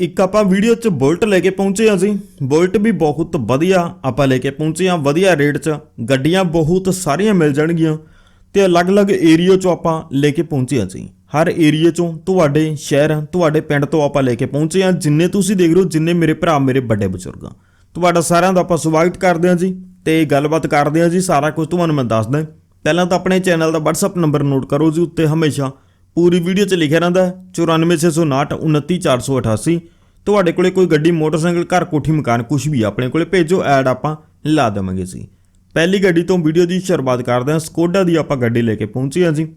ਇੱਕ ਆਪਾਂ ਵੀਡੀਓ 'ਚ ਬੁਲਟ ਲੈ ਕੇ ਪਹੁੰਚੇ ਹਾਂ ਜੀ। ਬੁਲਟ ਵੀ ਬਹੁਤ ਵਧੀਆ ਆਪਾਂ ਲੈ ਕੇ ਪਹੁੰਚੇ ਹਾਂ, ਵਧੀਆ ਰੇਟ 'ਚ। ਗੱਡੀਆਂ ਬਹੁਤ ਸਾਰੀਆਂ ਮਿਲ ਜਾਣਗੀਆਂ ਤੇ ਅਲੱਗ-ਅਲੱਗ ਏਰੀਆ 'ਚੋਂ ਆਪਾਂ ਲੈ ਕੇ ਪਹੁੰਚੇ ਹਾਂ ਜੀ। ਹਰ ਏਰੀਆ 'ਚੋਂ ਤੁਹਾਡੇ ਸ਼ਹਿਰ, ਤੁਹਾਡੇ ਪਿੰਡ ਤੋਂ ਆਪਾਂ ਲੈ ਕੇ ਪਹੁੰਚੇ ਹਾਂ। ਜਿੰਨੇ ਤੁਸੀਂ ਦੇਖ ਰਹੇ ਹੋ, ਜਿੰਨੇ ਮੇਰੇ ਭਰਾ, ਮੇਰੇ ਵੱਡੇ ਬਜ਼ੁਰਗ। ਤੁਹਾਡਾ ਸਾਰਿਆਂ ਦਾ ਆਪਾਂ ਸਵਾਗਤ ਕਰਦੇ ਹਾਂ ਜੀ ਤੇ ਗੱਲਬਾਤ ਕਰਦੇ ਹਾਂ ਜੀ। ਸਾਰਾ ਕੁਝ ਤੁਹਾਨੂੰ ਮੈਂ ਦੱਸਦਾ। ਪਹਿਲਾਂ ਤਾਂ ਆਪਣੇ ਚੈਨਲ ਦਾ WhatsApp ਨੰਬਰ ਨੋਟ ਕਰੋ ਜੀ, ਉੱਤੇ ਹਮੇਸ਼ਾ ਪੂਰੀ ਵੀਡੀਓ 'ਚ ਲਿਖਿਆ ਰਹਿੰਦਾ ਹੈ 94659 29488 ਤੁਹਾਡੇ ਕੋਲੇ ਕੋਈ ਗੱਡੀ, ਮੋਟਰਸਾਈਕਲ, ਘਰ, ਕੋਠੀ, ਮਕਾਨ ਕੁਝ ਵੀ ਆਪਣੇ ਕੋਲੇ ਭੇਜੋ, ਐਡ ਆਪਾਂ ਲਾ ਦੇਵਾਂਗੇ ਜੀ। ਪਹਿਲੀ ਗੱਡੀ ਤੋਂ ਵੀਡੀਓ ਦੀ ਸ਼ੁਰੂਆਤ ਕਰਦੇ ਹਾਂ, ਸਕੋਡਾ ਦੀ ਆਪਾਂ ਗੱਡੀ ਲੈ ਕੇ ਪਹੁੰਚੇ ਹਾਂ ਜੀ।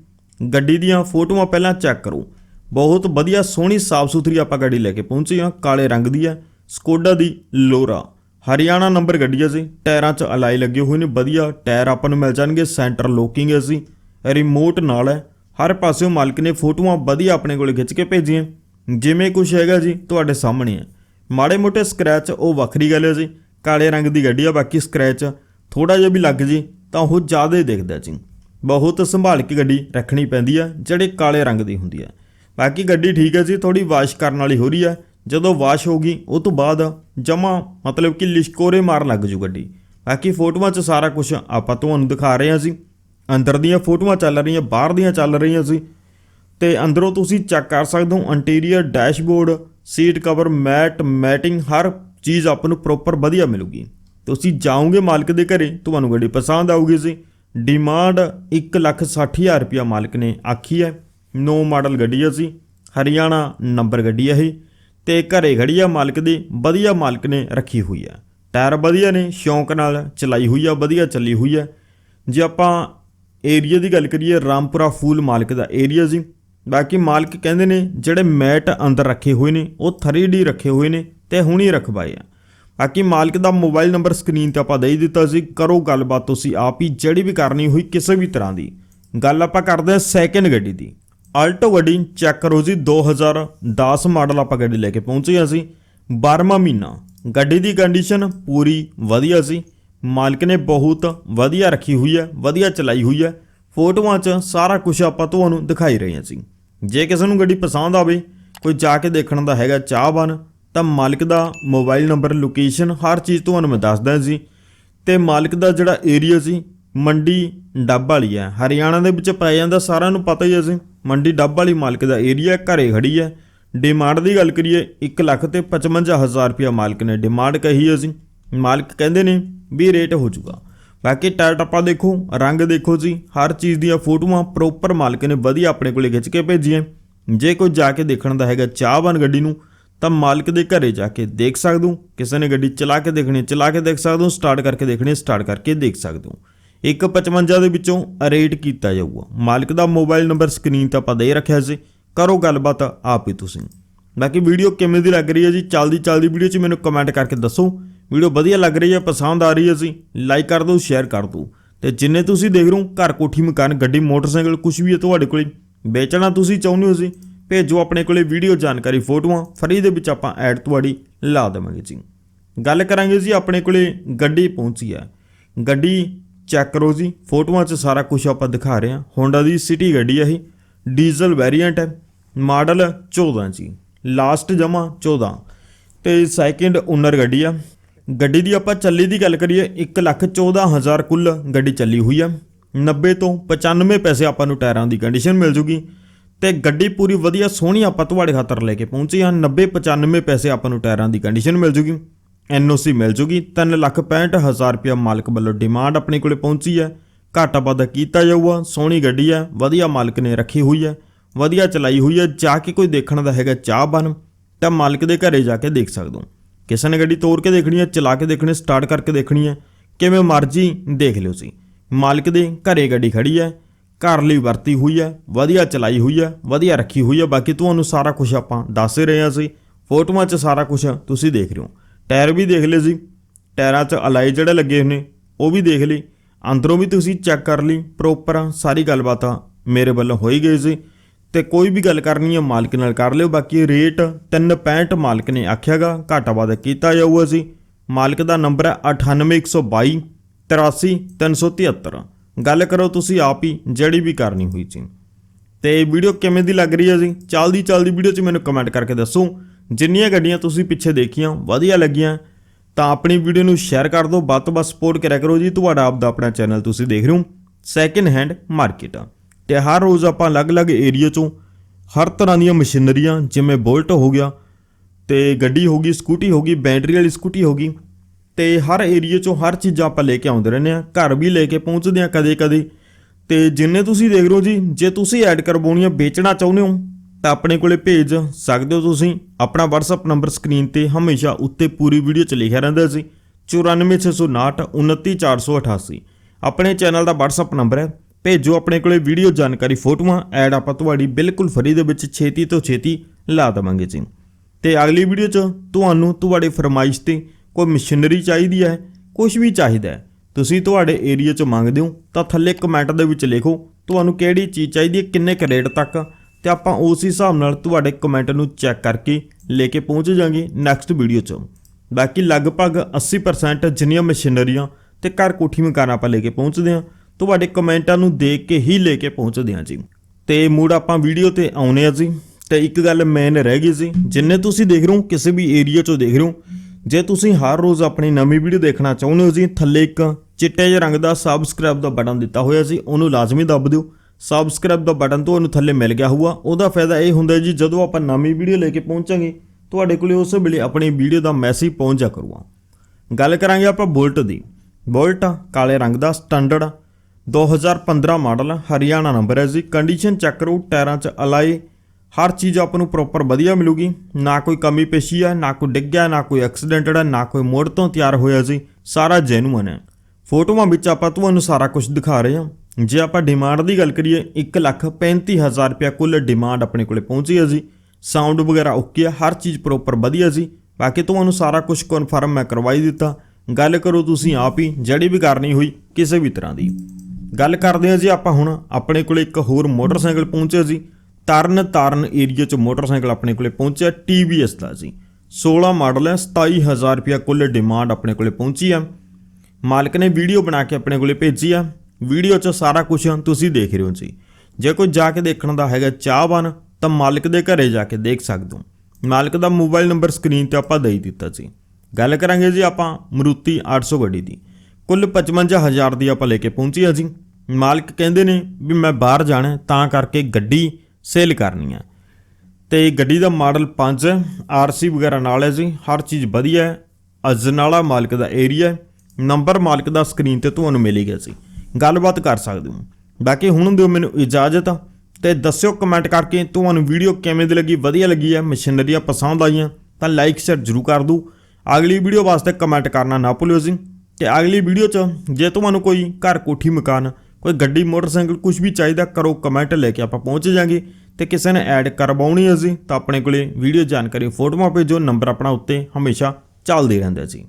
ਗੱਡੀ ਦੀਆਂ ਫੋਟੋਆਂ ਪਹਿਲਾਂ ਚੈੱਕ ਕਰੋ। ਬਹੁਤ ਵਧੀਆ, ਸੋਹਣੀ ਸਾਫ਼ ਸੁਥਰੀ ਆਪਾਂ ਗੱਡੀ ਲੈ ਕੇ ਪਹੁੰਚੇ ਹਾਂ, ਕਾਲੇ ਰੰਗ ਦੀ ਹੈ, ਸਕੋਡਾ ਦੀ ਲੋਰਾ। ਹਰਿਆਣਾ ਨੰਬਰ ਗੱਡੀ ਹੈ ਜੀ, ਟਾਇਰਾਂ 'ਚ ਅਲਾਈ ਲੱਗੇ ਹੋਏ ਨੇ, ਵਧੀਆ, ਟਾਇਰ ਆਪਾਂ ਨੂੰ ਮਿਲ ਜਾਣਗੇ, ਸੈਂਟਰ ਲੋਕਿੰਗ ਹੈ ਜੀ। ਰਿਮੋਟ ਨਾਲ ਹੈ ਹਰ ਪਾਸਿਓਂ ਮਾਲਕ ਨੇ ਫੋਟੋਆਂ ਵਧੀਆ ਆਪਣੇ ਕੋਲ ਖਿੱਚ ਕੇ ਭੇਜੀਆਂ। ਜਿਵੇਂ ਕੁਝ ਹੈਗਾ ਜੀ, ਤੁਹਾਡੇ ਸਾਹਮਣੇ ਹੈ। ਮਾੜੇ ਮੋਟੇ ਸਕ੍ਰੈਚ ਉਹ ਵੱਖਰੀ ਗੱਲ ਹੈ ਜੀ। ਕਾਲੇ ਰੰਗ ਦੀ ਗੱਡੀ ਆ, ਬਾਕੀ ਸਕ੍ਰੈਚ ਥੋੜਾ ਜਿਹਾ ਵੀ ਲੱਗ ਜੀ, ਤਾਂ ਉਹ ਜ਼ਿਆਦਾ ਹੀ ਦਿਖਦਾ ਜੀ। ਬਹੁਤ ਸੰਭਾਲ ਕੇ ਗੱਡੀ ਰੱਖਣੀ ਪੈਂਦੀ ਆ, ਜਿਹੜੇ ਕਾਲੇ ਰੰਗ ਦੀ ਹੁੰਦੀ ਆ। ਬਾਕੀ ਗੱਡੀ ਠੀਕ ਹੈ ਜੀ ਥੋੜੀ ਵਾਸ਼ ਕਰਨ ਵਾਲੀ ਹੋ ਰਹੀ ਆ। ਜਦੋਂ ਵਾਸ਼ ਹੋਗੀ ਉਹ ਤੋਂ ਬਾਅਦ ਜਮਾ ਮਤਲਬ ਕਿ ਲਿਸ਼ਕੋਰੇ ਮਾਰ ਲੱਗ ਜੂ ਗੱਡੀ। ਬਾਕੀ ਫੋਟੋਆਂ 'ਚ ਸਾਰਾ ਕੁਝ ਆਪਾਂ ਤੁਹਾਨੂੰ ਦਿਖਾ ਰਹੇ ਹਾਂ ਜੀ। ਅੰਦਰ ਦੀਆਂ ਫੋਟੋਆਂ ਚੱਲ ਰਹੀਆਂ, ਬਾਹਰ ਦੀਆਂ ਚੱਲ ਰਹੀਆਂ ਸੀ। ਤੇ ਅੰਦਰੋਂ ਤੁਸੀਂ ਚੈੱਕ ਕਰ ਸਕਦੇ ਹੋ interior dashboard seat cover mat matting ਹਰ ਚੀਜ਼ ਆਪ ਨੂੰ ਪ੍ਰੋਪਰ ਵਧੀਆ ਮਿਲੂਗੀ। ਤੁਸੀਂ ਜਾਓਗੇ ਮਾਲਕ ਦੇ ਘਰੇ, ਤੁਹਾਨੂੰ ਗੱਡੀ ਪਸੰਦ ਆਊਗੀ ਜੀ। ਡਿਮਾਂਡ 160000 ਰੁਪਇਆ ਮਾਲਕ ਨੇ ਆਖੀ ਹੈ। ਨੋ ਮਾਡਲ ਗੱਡੀ ਹੈ ਸੀ, ਹਰਿਆਣਾ ਨੰਬਰ ਗੱਡੀ ਹੈ ਇਹ। ਤੇ ਘਰੇ ਖੜੀ ਆ ਮਾਲਕ ਦੀ, ਵਧੀਆ ਮਾਲਕ ਨੇ ਰੱਖੀ ਹੋਈ ਹੈ ਟਾਇਰ ਵਧੀਆ ਨੇ, ਸ਼ੌਂਕ ਨਾਲ ਚਲਾਈ ਹੋਈ ਆ, ਵਧੀਆ ਚੱਲੀ ਹੋਈ ਹੈ ਜੇ ਆਪਾਂ ਏਰੀਆ ਦੀ ਗੱਲ ਕਰੀਏ, ਰਾਮਪੁਰਾ ਫੂਲ ਮਾਲਕ ਦਾ ਏਰੀਆ ਜੀ। ਬਾਕੀ ਮਾਲਕ ਕਹਿੰਦੇ ਨੇ, ਜਿਹੜੇ ਮੈਟ ਅੰਦਰ ਰੱਖੇ ਹੋਏ ਨੇ, ਉਹ 3D ਰੱਖੇ ਹੋਏ ਨੇ ਤੇ ਹੁਣੀ ਰਖਵਾਏ ਆ। ਬਾਕੀ ਮਾਲਕ ਦਾ ਮੋਬਾਈਲ ਨੰਬਰ ਸਕਰੀਨ ਤੇ ਆਪਾਂ ਦੇ ਦਿੱਤਾ ਸੀ। ਕਰੋ ਗੱਲਬਾਤ ਤੁਸੀਂ ਆਪ ਹੀ, ਜਿਹੜੀ ਵੀ ਕਰਨੀ ਹੋਈ ਕਿਸੇ ਵੀ ਤਰ੍ਹਾਂ ਦੀ। ਗੱਲ ਆਪਾਂ ਕਰਦੇ ਹਾਂ ਸੈਕਿੰਡ ਗੱਡੀ ਦੀ। ਆਲਟੋ ਗੱਡੀ ਚੈੱਕ ਕਰੋ ਜੀ 2010 ਮਾਡਲ ਆਪਾਂ ਗੱਡੀ ਲੈ ਕੇ ਪਹੁੰਚੇ ਹਾਂ ਸੀ 12ਵਾਂ ਮਹੀਨਾ। ਗੱਡੀ ਦੀ ਕੰਡੀਸ਼ਨ ਪੂਰੀ ਵਧੀਆ ਸੀ। ਮਾਲਕ ਨੇ ਬਹੁਤ ਵਧੀਆ ਰੱਖੀ ਹੋਈ ਹੈ, ਵਧੀਆ ਚਲਾਈ ਹੋਈ ਹੈ। ਫੋਟੋਆਂ 'ਚ ਸਾਰਾ ਕੁਝ ਆਪਾਂ ਤੁਹਾਨੂੰ ਦਿਖਾਈ ਰਹੇ ਹਾਂ ਸੀ। ਜੇ ਕਿਸੇ ਨੂੰ ਗੱਡੀ ਪਸੰਦ ਆਵੇ, ਕੋਈ ਜਾ ਕੇ ਦੇਖਣ ਦਾ ਹੈਗਾ ਚਾਹਵਾਨ, ਤਾਂ ਮਾਲਕ ਦਾ ਮੋਬਾਈਲ ਨੰਬਰ, ਲੋਕੇਸ਼ਨ, ਹਰ ਚੀਜ਼ ਤੁਹਾਨੂੰ ਮੈਂ ਦੱਸਦਾ ਜੀ ਤੇ ਮਾਲਕ ਦਾ ਜਿਹੜਾ ਏਰੀਆ ਸੀ, ਮੰਡੀ ਡੱਬ ਵਾਲੀ ਹੈ। ਹਰਿਆਣਾ ਦੇ ਵਿੱਚ ਪੈ ਜਾਂਦਾ, ਸਾਰਿਆਂ ਨੂੰ ਪਤਾ ਹੀ ਹੈ ਜੀ। ਮੰਡੀ ਡੱਬ ਵਾਲੀ ਮਾਲਕ ਦਾ ਏਰੀਆ ਘਰੇ ਖੜੀ ਹੈ। ਡਿਮਾਂਡ ਦੀ ਗੱਲ ਕਰੀਏ 1 ਲੱਖ ਤੇ 55000 ਰੁਪਇਆ ਮਾਲਕ ਨੇ ਡਿਮਾਂਡ ਕਹੀ ਹੈ ਜੀ। ਮਾਲਕ ਕਹਿੰਦੇ ਨੇ ਵੀ ਰੇਟ ਹੋ ਜਾਊਗਾ। ਬਾਕੀ ਟਾਇਰ ਟੱਪਾ ਦੇਖੋ, ਰੰਗ ਦੇਖੋ ਜੀ, ਹਰ ਚੀਜ਼ ਦੀਆਂ ਫੋਟੋਆਂ ਪ੍ਰੋਪਰ ਮਾਲਕ ਨੇ ਵਧੀਆ ਆਪਣੇ ਕੋਲੇ ਖਿੱਚ ਕੇ ਭੇਜੀਆਂ। ਜੇ ਕੋਈ ਜਾ ਕੇ ਦੇਖਣ ਦਾ ਹੈਗਾ ਚਾਹਵਾਨ ਗੱਡੀ ਨੂੰ, ਤਾਂ ਮਾਲਕ ਦੇ ਘਰੇ ਜਾ ਕੇ ਦੇਖ ਸਕਦੇ ਹੋ। ਕਿਸੇ ਨੇ ਗੱਡੀ ਚਲਾ ਕੇ ਦੇਖਣੀ, ਚਲਾ ਕੇ ਦੇਖ ਸਕਦੇ ਹੋ ਸਟਾਰਟ ਕਰਕੇ ਦੇਖਣੀ ਸਟਾਰਟ ਕਰਕੇ ਦੇਖ ਸਕਦੇ ਹੋ। 155 ਦੇ ਵਿੱਚੋਂ ਰੇਟ ਕੀਤਾ ਜਾਊਗਾ। ਮਾਲਕ ਦਾ ਮੋਬਾਈਲ ਨੰਬਰ ਸਕਰੀਨ ਤੇ ਆਪਾਂ ਦੇ ਰੱਖਿਆ ਸੀ। ਕਰੋ ਗੱਲਬਾਤ ਆਪ ਹੀ ਤੁਸੀਂ। ਬਾਕੀ ਵੀਡੀਓ ਕਿਵੇਂ ਦੀ ਲੱਗ ਰਹੀ ਹੈ ਜੀ ਚੱਲਦੀ ਚੱਲਦੀ ਵੀਡੀਓ 'ਚ ਮੈਨੂੰ ਕਮੈਂਟ ਕਰਕੇ ਦੱਸੋ। ਵੀਡੀਓ ਵਧੀਆ ਲੱਗ ਰਹੀ ਹੈ, ਪਸੰਦ ਆ ਰਹੀ ਹੈ ਜੀ ਲਾਈਕ ਕਰ ਦਿਓ ਸ਼ੇਅਰ ਕਰ ਦਿਓ। ਤੇ ਜਿੰਨੇ ਤੁਸੀਂ ਦੇਖ ਰਹੇ ਹੋ, ਘਰ ਕੋਠੀ, ਮਕਾਨ, ਗੱਡੀ, ਮੋਟਰਸਾਈਕਲ ਕੁਝ ਵੀ ਹੈ ਤੁਹਾਡੇ ਕੋਲੇ, ਵੇਚਣਾ ਤੁਸੀਂ ਚਾਹੁੰਦੇ ਹੋ ਜੀ ਭੇਜੋ ਆਪਣੇ ਕੋਲੇ ਵੀਡੀਓ ਜਾਣਕਾਰੀ ਫੋਟੋਆਂ ਫਰੀ ਦੇ ਵਿੱਚ ਆਪਾਂ ਐਡ ਤੁਹਾਡੀ ਲਾ ਦੇਵਾਂਗੇ ਜੀ। ਗੱਲ ਕਰਾਂਗੇ ਜੀ ਆਪਣੇ ਕੋਲੇ ਗੱਡੀ ਪਹੁੰਚੀ ਹੈ। ਗੱਡੀ ਚੈੱਕ ਕਰੋ ਜੀ, ਫੋਟੋਆਂ 'ਚ ਸਾਰਾ ਕੁਝ ਆਪਾਂ ਦਿਖਾ ਰਹੇ ਹਾਂ। ਹੋਂਡਾ ਦੀ ਸਿਟੀ ਗੱਡੀ ਹੈ ਇਹ ਡੀਜ਼ਲ ਵੈਰੀਐਂਟ ਹੈ ਮਾਡਲ 14 ਜੀ ਲਾਸਟ ਜਮਾ 14 ਤੇ ਸੈਕਿੰਡ ਓਨਰ ਗੱਡੀ ਆ। ਗੱਡੀ ਦੀ ਆਪਾਂ ਚੱਲੀ ਦੀ ਗੱਲ ਕਰੀਏ 114000 ਕੁੱਲ ਗੱਡੀ ਚੱਲੀ ਹੋਈ ਆ। 90 ਤੋਂ 95 ਪੈਸੇ ਆਪਾਂ ਨੂੰ ਟਾਇਰਾਂ ਦੀ ਕੰਡੀਸ਼ਨ ਮਿਲ ਜੂਗੀ। ਤੇ ਗੱਡੀ ਪੂਰੀ ਵਧੀਆ ਸੋਹਣੀ ਆਪਾਂ ਤੁਹਾਡੇ ਖਾਤਰ ਲੈ ਕੇ ਪਹੁੰਚੀ ਹਾਂ। 90 95 ਪੈਸੇ ਆਪਾਂ ਨੂੰ ਟਾਇਰਾਂ ਦੀ ਕੰਡੀਸ਼ਨ ਮਿਲ ਜੂਗੀ। ਐਨਓਸੀ ਮਿਲ ਜੂਗੀ। 365000 ਰੁਪਇਆ ਮਾਲਕ ਵੱਲੋਂ ਡਿਮਾਂਡ ਆਪਣੇ ਕੋਲੇ ਪਹੁੰਚੀ ਹੈ। ਘਾਟਾ ਵਾਧਾ ਕੀਤਾ ਜਾਊਗਾ। ਸੋਹਣੀ ਗੱਡੀ ਹੈ। ਵਧੀਆ ਮਾਲਕ ਨੇ ਰੱਖੀ ਹੋਈ ਹੈ। ਵਧੀਆ ਚਲਾਈ ਹੋਈ ਹੈ। ਜਾ ਕੇ ਕੋਈ ਦੇਖਣ ਦਾ ਹੈਗਾ ਚਾਹ ਬਨ ਤਾਂ ਮਾਲਕ ਦੇ ਘਰੇ ਜਾ ਕੇ ਦੇਖ ਸਕਦੇ ਹੋ। ਕਿਸੇ ਨੇ ਗੱਡੀ ਤੋੜ ਕੇ ਦੇਖਣੀ ਹੈ, ਚਲਾ ਕੇ ਦੇਖਣੀ ਸਟਾਰਟ ਕਰਕੇ ਦੇਖਣੀ ਹੈ, ਕਿਵੇਂ ਮਰਜ਼ੀ ਦੇਖ ਲਿਓ ਸੀ ਮਾਲਕ ਦੇ ਘਰੇ ਗੱਡੀ ਖੜੀ ਹੈ, ਘਰ ਲਈ ਵਰਤੀ ਹੋਈ ਹੈ, ਵਧੀਆ ਚਲਾਈ ਹੋਈ ਹੈ, ਵਧੀਆ ਰੱਖੀ ਹੋਈ ਹੈ, ਬਾਕੀ ਤੁਹਾਨੂੰ ਸਾਰਾ ਕੁਝ ਆਪਾਂ ਦੱਸ ਰਹੇ ਹਾਂ ਸੀ ਫੋਟੋਆਂ 'ਚ ਸਾਰਾ ਕੁਝ ਤੁਸੀਂ ਦੇਖ ਰਹੇ ਹੋ। ਟਾਇਰ ਵੀ ਦੇਖ ਲਏ ਸੀ, ਟਾਇਰਾਂ 'ਚ ਅਲਾਈ ਜਿਹੜੇ ਲੱਗੇ ਹੋਏ ਨੇ, ਉਹ ਵੀ ਦੇਖ ਲਈ ਅੰਦਰੋਂ ਵੀ ਤੁਸੀਂ ਚੈੱਕ ਕਰ ਲਈ ਪ੍ਰੋਪਰ ਸਾਰੀ ਗੱਲਬਾਤ ਮੇਰੇ ਵੱਲੋਂ ਹੋਈ ਗਈ ਸੀ। ਤੇ ਕੋਈ ਵੀ ਗੱਲ ਕਰਨੀ ਹੈ ਮਾਲਕ ਨਾਲ ਕਰ ਲਿਓ। ਬਾਕੀ ਰੇਟ 365 ਮਾਲਕ ਨੇ ਆਖਿਆਗਾ, ਘਾਟਾ ਵਾਧਾ ਕੀਤਾ ਜਾਊਗਾ ਜੀ ਮਾਲਕ ਦਾ ਨੰਬਰ ਹੈ 98122 83373 ਗੱਲ ਕਰੋ ਤੁਸੀਂ ਆਪ ਹੀ, ਜਿਹੜੀ ਵੀ ਕਰਨੀ ਹੋਈ ਜੀ ਤੇ ਵੀਡੀਓ ਕਿਵੇਂ ਦੀ ਲੱਗ ਰਹੀ ਹੈ ਜੀ? ਚੱਲਦੀ ਚੱਲਦੀ ਵੀਡੀਓ 'ਚ ਮੈਨੂੰ ਕਮੈਂਟ ਕਰਕੇ ਦੱਸੋ। ਜਿੰਨੀਆਂ ਗੱਡੀਆਂ ਤੁਸੀਂ ਪਿੱਛੇ ਦੇਖੀਆਂ, ਵਧੀਆ ਲੱਗੀਆਂ, ਤਾਂ ਆਪਣੀ ਵੀਡੀਓ ਨੂੰ ਸ਼ੇਅਰ ਕਰ ਦਿਓ। ਵੱਧ ਤੋਂ ਵੱਧ ਸਪੋਰਟ ਕਰਿਆ ਕਰੋ ਜੀ। ਤੁਹਾਡਾ ਆਪ ਦਾ ਆਪਣਾ ਚੈਨਲ ਤੁਸੀਂ ਦੇਖ ਰਹੇ ਹੋ। ਸੈਕਿੰਡ ਹੈਂਡ ਮਾਰਕੀਟ ਤੇ ਹਰ ਰੋਜ਼ ਆਪਾਂ ਅਲੱਗ-ਅਲੱਗ ਏਰੀਆ ਚੋਂ ਹਰ ਤਰ੍ਹਾਂ ਦੀਆਂ ਮਸ਼ੀਨਰੀਆਂ, ਜਿਵੇਂ ਬੁਲਟ ਹੋ ਗਿਆ, ਤੇ ਗੱਡੀ ਹੋ ਗਈ, ਸਕੂਟੀ ਹੋ ਗਈ, ਬੈਟਰੀ ਵਾਲੀ ਸਕੂਟੀ ਹੋ ਗਈ, ਤੇ ਹਰ ਏਰੀਆ ਚੋਂ ਹਰ ਚੀਜ਼ਾਂ ਆਪਾਂ ਲੈ ਕੇ ਆਉਂਦੇ ਰਹਿੰਦੇ ਆ ਘਰ ਵੀ ਲੈ ਕੇ ਪਹੁੰਚਦੇ ਆ ਕਦੇ-ਕਦੇ। ਤੇ ਜਿੰਨੇ ਤੁਸੀਂ ਦੇਖ ਰਹੇ ਹੋ ਜੀ, ਜੇ ਤੁਸੀਂ ਐਡ ਕਰਵਾਉਣੀ ਆ ਵੇਚਣਾ ਚਾਹੁੰਦੇ ਹੋ, ਤਾਂ ਆਪਣੇ ਕੋਲੇ ਭੇਜ ਸਕਦੇ ਹੋ ਤੁਸੀਂ। ਆਪਣਾ WhatsApp ਨੰਬਰ ਸਕਰੀਨ ਤੇ ਹਮੇਸ਼ਾ ਉੱਤੇ ਪੂਰੀ ਵੀਡੀਓ 'ਚ ਲਿਖਿਆ ਰਹਿੰਦਾ ਸੀ। 94659 29488 ਆਪਣੇ ਚੈਨਲ ਦਾ WhatsApp ਨੰਬਰ ਹੈ। ਭੇਜੋ ਆਪਣੇ ਕੋਲੇ ਵੀਡੀਓ ਜਾਣਕਾਰੀ ਫੋਟੋਆਂ, ਐਡ ਆਪਾਂ ਤੁਹਾਡੀ ਬਿਲਕੁਲ ਫਰੀ ਦੇ ਵਿੱਚ ਛੇਤੀ ਤੋਂ ਛੇਤੀ ਲਾ ਦੇਵਾਂਗੇ ਜੀ। ਤੇ ਅਗਲੀ ਵੀਡੀਓ 'ਚ ਤੁਹਾਨੂੰ ਤੁਹਾਡੇ ਫਰਮਾਇਸ਼ ਤੇ ਕੋਈ ਮਸ਼ੀਨਰੀ ਚਾਹੀਦੀ ਹੈ ਕੁਝ ਵੀ ਚਾਹੀਦਾ ਹੈ, ਤੁਸੀਂ ਤੁਹਾਡੇ ਏਰੀਆ 'ਚ ਮੰਗਦੇ ਹੋ, ਤਾਂ ਥੱਲੇ ਕਮੈਂਟ ਦੇ ਵਿੱਚ ਲਿਖੋ ਤੁਹਾਨੂੰ ਕਿਹੜੀ ਚੀਜ਼ ਚਾਹੀਦੀ ਹੈ, ਕਿੰਨੇ ਕੁ ਰੇਟ ਤੱਕ, ਤੇ ਆਪਾਂ ਉਸ ਹਿਸਾਬ ਨਾਲ ਤੁਹਾਡੇ ਕਮੈਂਟ ਨੂੰ ਚੈੱਕ ਕਰਕੇ ਲੈ ਕੇ ਪਹੁੰਚ ਜਾਾਂਗੇ ਨੈਕਸਟ ਵੀਡੀਓ 'ਚ। ਬਾਕੀ ਲਗਭਗ 80% ਜਿੰਨੀਆਂ ਮਸ਼ੀਨਰੀਆਂ ਤੇ ਘਰ ਕੋਠੀ ਮਕਾਨ ਆਪਾਂ ਲੈ ਕੇ ਪਹੁੰਚਦੇ ਹਾਂ ਤੁਹਾਡੇ ਕਮੈਂਟਾਂ ਨੂੰ ਦੇਖ ਕੇ ਹੀ ਲੈ ਕੇ ਪਹੁੰਚਦੇ ਹਾਂ ਜੀ। ਤੇ ਮੂਡ ਆਪਾਂ ਵੀਡੀਓ ਤੇ ਆਉਨੇ ਆ ਜੀ। ਤੇ ਇੱਕ ਗੱਲ ਮੇਨ ਰਹਿ ਗਈ ਸੀ ਜਿੰਨੇ ਤੁਸੀਂ ਦੇਖ ਰਹੇ ਹੋ, ਕਿਸੇ ਵੀ ਏਰੀਆ 'ਚੋਂ ਦੇਖ ਰਹੇ ਹੋ, ਜੇ ਤੁਸੀਂ ਹਰ ਰੋਜ਼ ਆਪਣੀ ਨਵੀਂ ਵੀਡੀਓ ਦੇਖਣਾ ਚਾਹੁੰਦੇ ਹੋ ਜੀ, ਥੱਲੇ ਇੱਕ ਚਿੱਟੇ ਜਿਹੇ ਰੰਗ ਦਾ ਸਬਸਕ੍ਰਾਈਬ ਦਾ ਬਟਨ ਦਿੱਤਾ ਹੋਇਆ ਸੀ ਉਹਨੂੰ ਲਾਜ਼ਮੀ ਦੱਬ ਦਿਓ। ਸਬਸਕ੍ਰਾਈਬ ਦਾ ਬਟਨ ਤੁਹਾਨੂੰ ਥੱਲੇ ਮਿਲ ਗਿਆ ਹੋਊਗਾ। ਉਹਦਾ ਫਾਇਦਾ ਇਹ ਹੁੰਦਾ ਜੀ, ਜਦੋਂ ਆਪਾਂ ਨਵੀਂ ਵੀਡੀਓ ਲੈ ਕੇ ਪਹੁੰਚਾਂਗੇ, ਤੁਹਾਡੇ ਕੋਲੇ ਉਸ ਵੇਲੇ ਆਪਣੀ ਵੀਡੀਓ ਦਾ ਮੈਸੇਜ ਪਹੁੰਚ ਜਾ ਕਰੂਗਾ। ਗੱਲ ਕਰਾਂਗੇ ਆਪਾਂ ਬੁਲਟ ਦੀ। ਬੁਲਟ ਕਾਲੇ ਰੰਗ ਦਾ ਸਟੈਂਡਰਡ 2015 ਮਾਡਲ ਹਰਿਆਣਾ ਨੰਬਰ ਹੈ ਜੀ। ਕੰਡੀਸ਼ਨ ਚੈੱਕ ਕਰੋ, ਟਾਇਰਾਂ 'ਚ ਅਲਾਈ, ਹਰ ਚੀਜ਼ ਆਪ ਨੂੰ ਪ੍ਰੋਪਰ ਵਧੀਆ ਮਿਲੂਗੀ। ਨਾ ਕੋਈ ਕਮੀ ਪੇਸ਼ੀ ਹੈ, ਨਾ ਕੋਈ ਡਿੱਗਿਆ ਨਾ ਕੋਈ ਐਕਸੀਡੈਂਟਡ ਹੈ, ਨਾ ਕੋਈ ਮੋੜ ਤੋਂ ਤਿਆਰ ਹੋਇਆ ਜੀ। ਸਾਰਾ ਜੈਨੂਅਨ ਹੈ। ਫੋਟੋਆਂ ਵਿੱਚ ਆਪਾਂ ਤੁਹਾਨੂੰ ਸਾਰਾ ਕੁਝ ਦਿਖਾ ਰਹੇ ਹਾਂ। ਜੇ ਆਪਾਂ ਡਿਮਾਂਡ ਦੀ ਗੱਲ ਕਰੀਏ 135000 ਰੁਪਏ ਕੁੱਲ ਡਿਮਾਂਡ ਆਪਣੇ ਕੋਲੇ ਪਹੁੰਚੀ ਹੈ ਜੀ। ਸਾਊਂਡ ਵਗੈਰਾ ਓਕੇ ਹੈ, ਹਰ ਚੀਜ਼ ਪ੍ਰੋਪਰ ਵਧੀਆ ਜੀ। ਬਾਕੀ ਤੁਹਾਨੂੰ ਸਾਰਾ ਕੁਝ ਕਨਫਰਮ ਮੈਂ ਕਰਵਾਈ ਦਿੱਤਾ। ਗੱਲ ਕਰੋ ਤੁਸੀਂ ਆਪ ਹੀ, ਜਿਹੜੀ ਵੀ ਕਰਨੀ ਹੋਈ, ਕਿਸੇ ਵੀ ਤਰ੍ਹਾਂ ਦੀ। ਗੱਲ ਕਰਦੇ ਹਾਂ ਜੀ ਆਪਾਂ ਹੁਣ, ਆਪਣੇ ਕੋਲੇ ਇੱਕ ਹੋਰ ਮੋਟਰਸਾਈਕਲ ਪਹੁੰਚਿਆ ਜੀ। ਤਰਨ ਤਾਰਨ ਏਰੀਆ 'ਚ ਮੋਟਰਸਾਈਕਲ ਆਪਣੇ ਕੋਲੇ ਪਹੁੰਚਿਆ TVS ਦਾ ਜੀ। 16 ਮਾਡਲ ਹੈ 27000 ਰੁਪਏ ਕੁੱਲ ਡਿਮਾਂਡ ਆਪਣੇ ਕੋਲੇ ਪਹੁੰਚੀ ਆ। ਮਾਲਕ ਨੇ ਵੀਡੀਓ ਬਣਾ ਕੇ ਆਪਣੇ ਕੋਲੇ ਭੇਜੀ ਆ। ਵੀਡੀਓ 'ਚ ਸਾਰਾ ਕੁਝ ਤੁਸੀਂ ਦੇਖ ਰਹੇ ਹੋ ਜੀ। ਜੇ ਕੋਈ ਜਾ ਕੇ ਦੇਖਣ ਦਾ ਹੈਗਾ ਚਾਹਵਾਨ, ਤਾਂ ਮਾਲਕ ਦੇ ਘਰੇ ਜਾ ਕੇ ਦੇਖ ਸਕਦੇ ਹੋ। ਮਾਲਕ ਦਾ ਮੋਬਾਈਲ ਨੰਬਰ ਸਕਰੀਨ ਤੇ ਆਪਾਂ ਦੇ ਦਿੱਤਾ ਜੀ। ਗੱਲ ਕਰਾਂਗੇ ਜੀ ਆਪਾਂ ਮਰੂਤੀ 800 ਗੱਡੀ ਦੀ। ਕੁੱਲ 55000 ਦੀ ਆਪਾਂ ਲੈ ਕੇ ਪਹੁੰਚੀ ਆ ਜੀ। ਮਾਲਕ ਕਹਿੰਦੇ ਨੇ ਵੀ ਮੈਂ ਬਾਹਰ ਜਾਣਾ, ਤਾਂ ਕਰਕੇ ਗੱਡੀ ਸੇਲ ਕਰਨੀ ਆ। ਤੇ ਗੱਡੀ ਦਾ ਮਾਡਲ 5 ਹੈ ਆਰਸੀ ਵਗੈਰਾ ਨਾਲ ਹੈ ਜੀ। ਹਰ ਚੀਜ਼ ਵਧੀਆ ਹੈ, ਅਜਨਾਲਾ ਮਾਲਕ ਦਾ ਏਰੀਆ ਨੰਬਰ ਮਾਲਕ ਦਾ ਸਕਰੀਨ ਤੇ ਤੁਹਾਨੂੰ ਮਿਲ ਗਿਆ ਸੀ। ਗੱਲਬਾਤ ਕਰ ਸਕਦੇ ਹੋ। ਬਾਕੀ ਹੁਣ ਦਿਓ ਮੈਨੂੰ ਇਜਾਜ਼ਤ ਤੇ ਦੱਸਿਓ ਕਮੈਂਟ ਕਰਕੇ ਤੁਹਾਨੂੰ ਵੀਡੀਓ ਕਿਵੇਂ ਦੀ ਲੱਗੀ, ਵਧੀਆ ਲੱਗੀ ਹੈ, ਮਸ਼ੀਨਰੀਆਂ ਪਸੰਦ ਆਈਆਂ, ਤਾਂ ਲਾਈਕ ਸ਼ੇਅਰ ਜ਼ਰੂਰ ਕਰ ਦਿਓ। ਅਗਲੀ ਵੀਡੀਓ ਵਾਸਤੇ ਕਮੈਂਟ ਕਰਨਾ ਨਾ ਭੁੱਲਿਓ ਜੀ। ਤੇ ਅਗਲੀ ਵੀਡੀਓ 'ਚ ਜੇ ਤੁਹਾਨੂੰ ਕੋਈ ਘਰ ਕੋਠੀ ਮਕਾਨ, ਕੋਈ ਗੱਡੀ, ਮੋਟਰਸਾਈਕਲ ਕੁਝ ਵੀ ਚਾਹੀਦਾ, ਕਰੋ ਕਮੈਂਟ ਲੈ ਕੇ ਆਪਾਂ ਪਹੁੰਚ ਜਾਾਂਗੇ। ਤੇ ਕਿਸੇ ਨੇ ਐਡ ਕਰਵਾਉਣੀ ਅਸੀਂ ਤਾਂ ਆਪਣੇ ਕੋਲੇ ਵੀਡੀਓ ਜਾਣਕਾਰੀ ਫੋਟੋਆਂ ਭੇਜੋ ਨੰਬਰ ਆਪਣਾ ਉੱਤੇ ਹਮੇਸ਼ਾ ਚੱਲਦੇ ਰਹਿੰਦਾ ਜੀ।